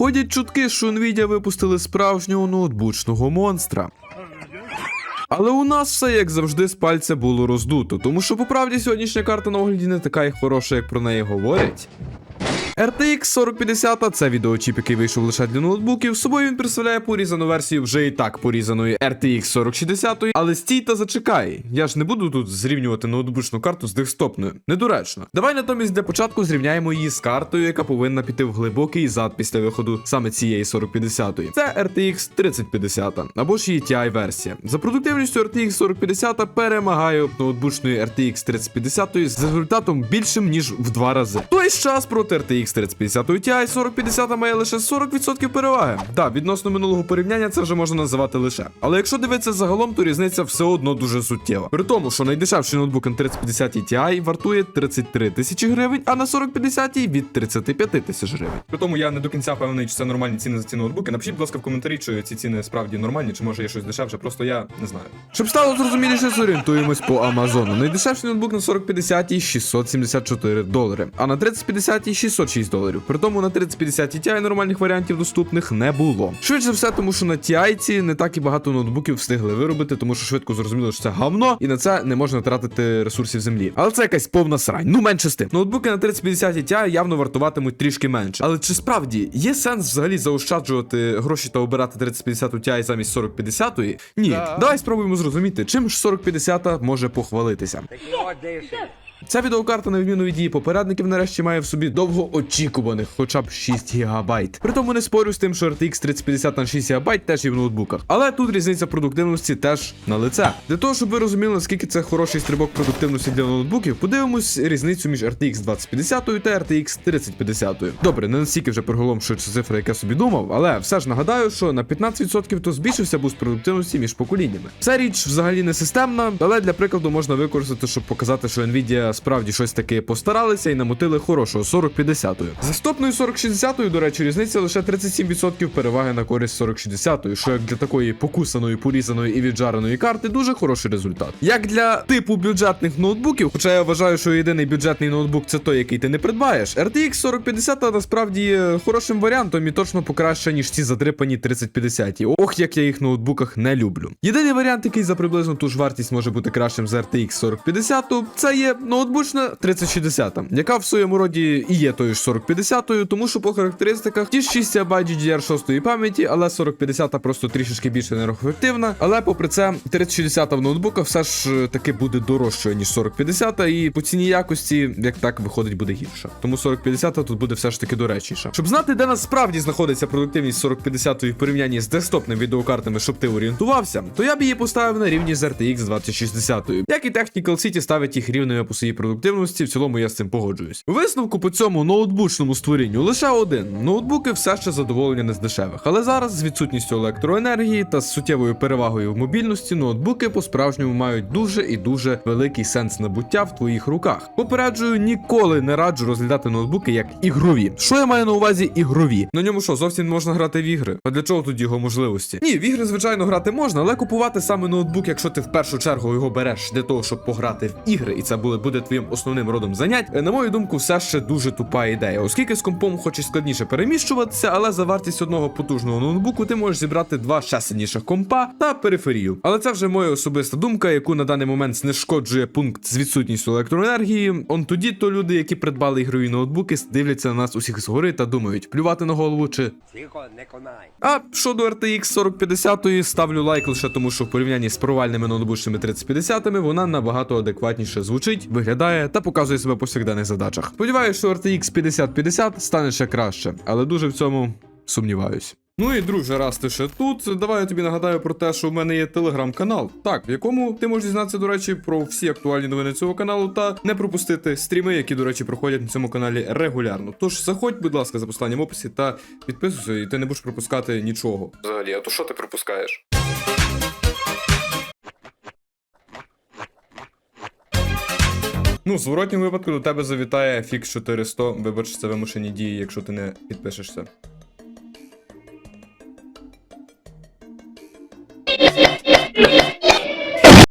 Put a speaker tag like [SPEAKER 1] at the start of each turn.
[SPEAKER 1] Ходять чутки, що Nvidia випустили справжнього ноутбучного монстра. Але у нас все як завжди з пальця було роздуто, тому що по правді сьогоднішня карта на огляді не така й хороша, як про неї говорять. RTX 4050 це відеочіп, який вийшов лише для ноутбуків. З Собою він представляє порізану версію вже і так порізаної RTX 4060, але стій та зачекай. Я ж не буду тут зрівнювати ноутбучну карту з десктопною. Недоречно. Давай натомість для початку зрівняємо її з картою, яка повинна піти в глибокий зад після виходу саме цієї 4050. Це RTX 3050 або ж її TI версія. За продуктивністю RTX 4050 перемагає ноутбучної RTX 3050 з результатом більшим ніж в два рази. Той час проти RTX 3050 Ti 4050 має лише 40% переваги. Так, відносно минулого порівняння це вже можна називати лише. Але якщо дивитися загалом, то різниця все одно дуже суттєва. При тому, що найдешевший ноутбук на 3050 Ti вартує 33 тисячі гривень, а на 4050 від 35 тисяч гривень. При тому я не до кінця певний, чи це нормальні ціни за ці ноутбуки. Напишіть, будь ласка, в коментарі, чи ці ціни справді нормальні, чи може є щось дешевше, просто я не знаю. Щоб стало зрозуміліше, зорієнтуємось по Амазону. Найдешевший ноутбук на 4050 674 долари, а на 3050 606 доларів. При тому на 3050 Ti нормальних варіантів доступних не було. Швидше за все, тому що на TI ці не так і багато ноутбуків встигли виробити, тому що швидко зрозуміло, що це говно, і на це не можна тратити ресурсів землі. Але це якась повна срань. Ну менше з тим. Ноутбуки на 3050 Ti явно вартуватимуть трішки менше. Але чи справді є сенс взагалі заощаджувати гроші та обирати 3050 Ti замість 4050? Ні. Давай спробуємо зрозуміти, чим ж 4050 може похвалитися. Ця відеокарта, на відміну від її попередників, нарешті має в собі довгоочікуваних, хоча б 6 ГБ. При тому не спорю з тим, що RTX 3050 на 6 ГБ теж є в ноутбуках. Але тут різниця продуктивності теж на лице. Для того, щоб ви розуміли, наскільки це хороший стрибок продуктивності для ноутбуків, подивимось різницю між RTX 2050 та RTX 3050. Добре, не настільки вже приголомшуючи цифра, яка собі думав, але все ж нагадаю, що на 15% то збільшився буст продуктивності між поколіннями. Ця річ взагалі не системна, але для прикладу можна використати, щоб показати, що Nvidia справді щось таки постаралися і намотили хорошого 4050. За стопною 4060, до речі, різниця лише 37% переваги на користь 4060, що як для такої покусаної, порізаної і віджареної карти дуже хороший результат. Як для типу бюджетних ноутбуків, хоча я вважаю, що єдиний бюджетний ноутбук це той, який ти не придбаєш, RTX 4050 насправді є хорошим варіантом і точно покраще, ніж ці задрипані 3050. Ох, як я їх в ноутбуках не люблю. Єдиний варіант, який за приблизно ту ж вартість може бути кращим за RTX 4050, це є ноутбучна 3060, яка в своєму роді і є тою ж 4050, тому що по характеристиках ті ж 6 ГБ GDR6 пам'яті, але 4050 просто трішечки більше енергоефективна. Але попри це, 3060 в ноутбуках все ж е, таки буде дорожчою, ніж 4050, і по ціні якості, як так виходить, буде гірше. Тому 4050 тут буде все ж таки доречніше. Щоб знати, де насправді знаходиться продуктивність 4050 в порівнянні з десктопними відеокартами, щоб ти орієнтувався, то я б її поставив на рівні з RTX 2060, як і Technical City ставить їх рівними по своїй продуктивності. В цілому я з цим погоджуюсь. Висновку по цьому ноутбучному створінню лише один: ноутбуки все ще задоволення не з дешевих, але зараз з відсутністю електроенергії та з суттєвою перевагою в мобільності ноутбуки по-справжньому мають дуже і дуже великий сенс набуття в твоїх руках. Попереджую, ніколи не раджу розглядати ноутбуки як ігрові. Що я маю на увазі ігрові? На ньому що зовсім не можна грати в ігри? А для чого тут його можливості? Ні, в ігри, звичайно, грати можна, але купувати саме ноутбук, якщо ти в першу чергу його береш для того, щоб пограти в ігри, і це буде, буде твоїм основним родом занять, е, на мою думку, все ще дуже тупа ідея, оскільки з компом хоч і складніше переміщуватися, але за вартість одного потужного ноутбуку ти можеш зібрати два ще сильніших компа та периферію. Але це вже моя особиста думка, яку на даний момент знешкоджує пункт з відсутністю електроенергії. Он тоді то люди, які придбали ігрові ноутбуки, дивляться на нас усіх згори та думають, плювати на голову чи
[SPEAKER 2] не конай.
[SPEAKER 1] А щодо RTX 4050 ставлю лайк лише тому, що в порівнянні з провальними ноутбучними 3050 вона набагато адекватніше звучить. виглядає та показує себе по повсякденних задачах. Сподіваюся, що RTX 5050 стане ще краще, але дуже в цьому сумніваюсь. Ну і друже, раз ти ще тут, давай я тобі нагадаю про те, що в мене є телеграм-канал, так, в якому ти можеш дізнатися, до речі, про всі актуальні новини цього каналу та не пропустити стріми, які, до речі, проходять на цьому каналі регулярно. Тож заходь, будь ласка, за посиланням в описі та підписуйся, і ти не будеш пропускати нічого. Взагалі, а то що ти пропускаєш? Ну, в зворотньому випадку до тебе завітає фікс 400. Вибач, це вимушені дії, якщо ти не підпишешся.